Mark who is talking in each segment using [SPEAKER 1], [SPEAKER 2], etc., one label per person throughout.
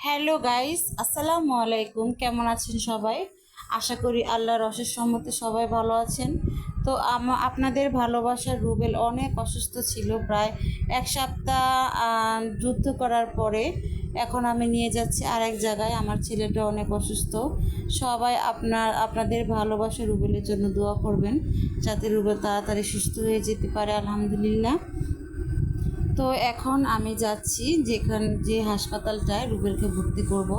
[SPEAKER 1] Hello guys, আসসালামু আলাইকুম। কেমন আছেন সবাই? আশা করি আল্লাহর অশেষ সম্মতে সবাই ভালো আছেন। তো আপনাদের ভালোবাসার রুবেল অনেক অসুস্থ ছিল প্রায় এক সপ্তাহ যুদ্ধ করার পরে এখন আমি নিয়ে যাচ্ছি আরেক জায়গায়। আমার ছেলেটা অনেক অসুস্থ। সবাই আপনার আপনাদের ভালোবাসা রুবেলের জন্য দোয়া করবেন যাতে রুবেল তাড়াতাড়ি সুস্থ হয়ে যেতে পারে, আলহামদুলিল্লাহ। তো এখন আমি যাচ্ছি যেখান, যে হাসপাতালটায় রুবেলকে ভর্তি করব।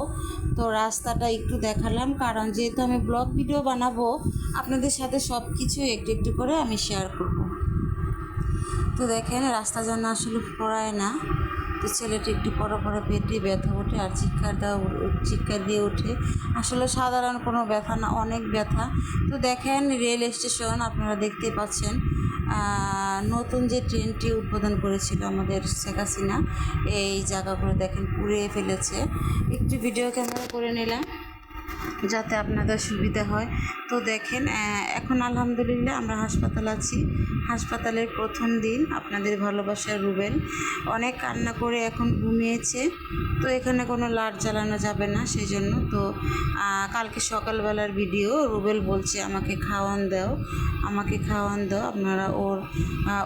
[SPEAKER 1] তো রাস্তাটা একটু দেখালাম, কারণ যেহেতু আমি ব্লগ ভিডিও বানাবো, আপনাদের সাথে সব কিছু একটু একটু করে আমি শেয়ার করব। তো দেখেন, রাস্তা যেন আসলে পড়ায় না। তো ছেলেটি একটু পরে পরে পেটে ব্যথা ওঠে আর চিৎকার দেওয়া চিৎকার দিয়ে ওঠে। আসলে সাধারণ কোনো ব্যথা না, অনেক ব্যথা। তো দেখেন, রেল স্টেশন আপনারা দেখতে পাচ্ছেন। নতুন যে ট্রেনটি উদ্বোধন করেছিল আমাদের শেখ হাসিনা, এই জায়গাগুলো দেখেন পুড়িয়ে ফেলেছে। একটু ভিডিও ক্যামেরা করে নিলাম। যাতে আপনাদের সুবিধা হয়। তো দেখেন এখন আলহামদুলিল্লাহ আমরা হাসপাতাল আছি। হাসপাতালের প্রথম দিন আপনাদের ভালোবাসার রুবেল অনেক কান্না করে এখন ঘুমিয়েছে। তো এখানে কোনো লাট জ্বালানো যাবে না সেই জন্য তো কালকে সকালবেলার ভিডিও রুবেল বলছে, আমাকে খাওয়ান দাও, আমাকে খাওয়ান দাও। আপনারা ওর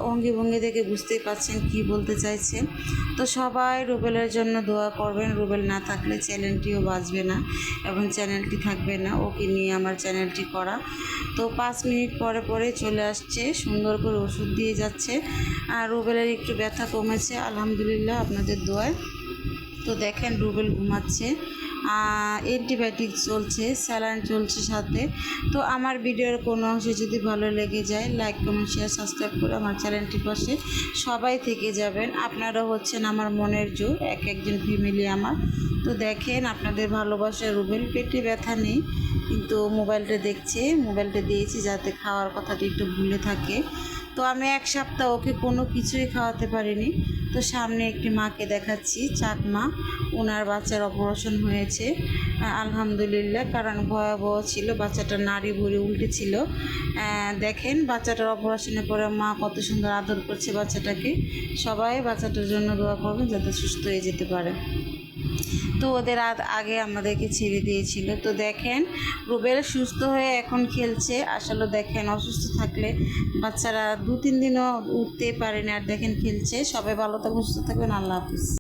[SPEAKER 1] অঙ্গি ভঙ্গি দেখে বুঝতেই পারছেন কি বলতে চাইছে। তো সবাই রুবেলের জন্য দোয়া করবেন। রুবেল না থাকলে চ্যানেলটিও বাঁচবে না এবং চ্যানেলটি থাকবে না, ওকে নিয়ে আমার চ্যানেলটি করা। তো পাঁচ মিনিট পরে পরে চলে আসছে, সুন্দর করে ওষুধ দিয়ে যাচ্ছে। আর রুবেলের একটু ব্যথা কমেছে, আলহামদুলিল্লাহ আপনাদের দোয়ায়। তো দেখেন রুবেল ঘুমাচ্ছে। অ্যান্টিবায়োটিক চলছে স্যালাইন চলছে সাথে। তো আমার ভিডিওর কোনো অংশ যদি ভালো লেগে যায় লাইক কমেন্ট শেয়ার সাবস্ক্রাইব করে আমার চ্যানেলটির পাশে সবাই থেকে যাবেন। আপনারা হচ্ছেন আমার মনের জোর, এক একজন ফ্যামিলি আমার। তো দেখেন, আপনাদের ভালোবাসা রুবেল, পেটে ব্যথা নেই, কিন্তু মোবাইলটা দেখছে, মোবাইলটা দিয়েছি যাতে খাওয়ার কথাটি একটু ভুলে থাকে। তো আমি এক সপ্তাহ ওকে কোনো কিছুই খাওয়াতে পারিনি। তো সামনে একটি মাকে দেখাচ্ছি চাকমা। ওনার বাচ্চার অপারেশন হয়েছে আলহামদুলিল্লাহ কারণ ভয়াবহ ছিল বাচ্চাটা নাড়ি ভুড়ি উল্টে ছিল। আহ, দেখেন বাচ্চাটার অপারেশনের পরে মা কত সুন্দর আদর করছে বাচ্চাটাকে। সবাই বাচ্চাটার জন্য দোয়া করবেন যাতে সুস্থ হয়ে যেতে পারে। তো ওদের আগে আমাদেরকে ছেড়ে দিয়েছিল। তো দেখেন, রুবেল সুস্থ হয়ে এখন খেলছে। আসলে দেখেন, অসুস্থ থাকলে বাচ্চারা দু তিন দিনও উঠতে পারে না। আর দেখেন, খেলছে। সবাই ভালো থাকুন, সুস্থ থাকবেন আল্লাহ হাফিজ।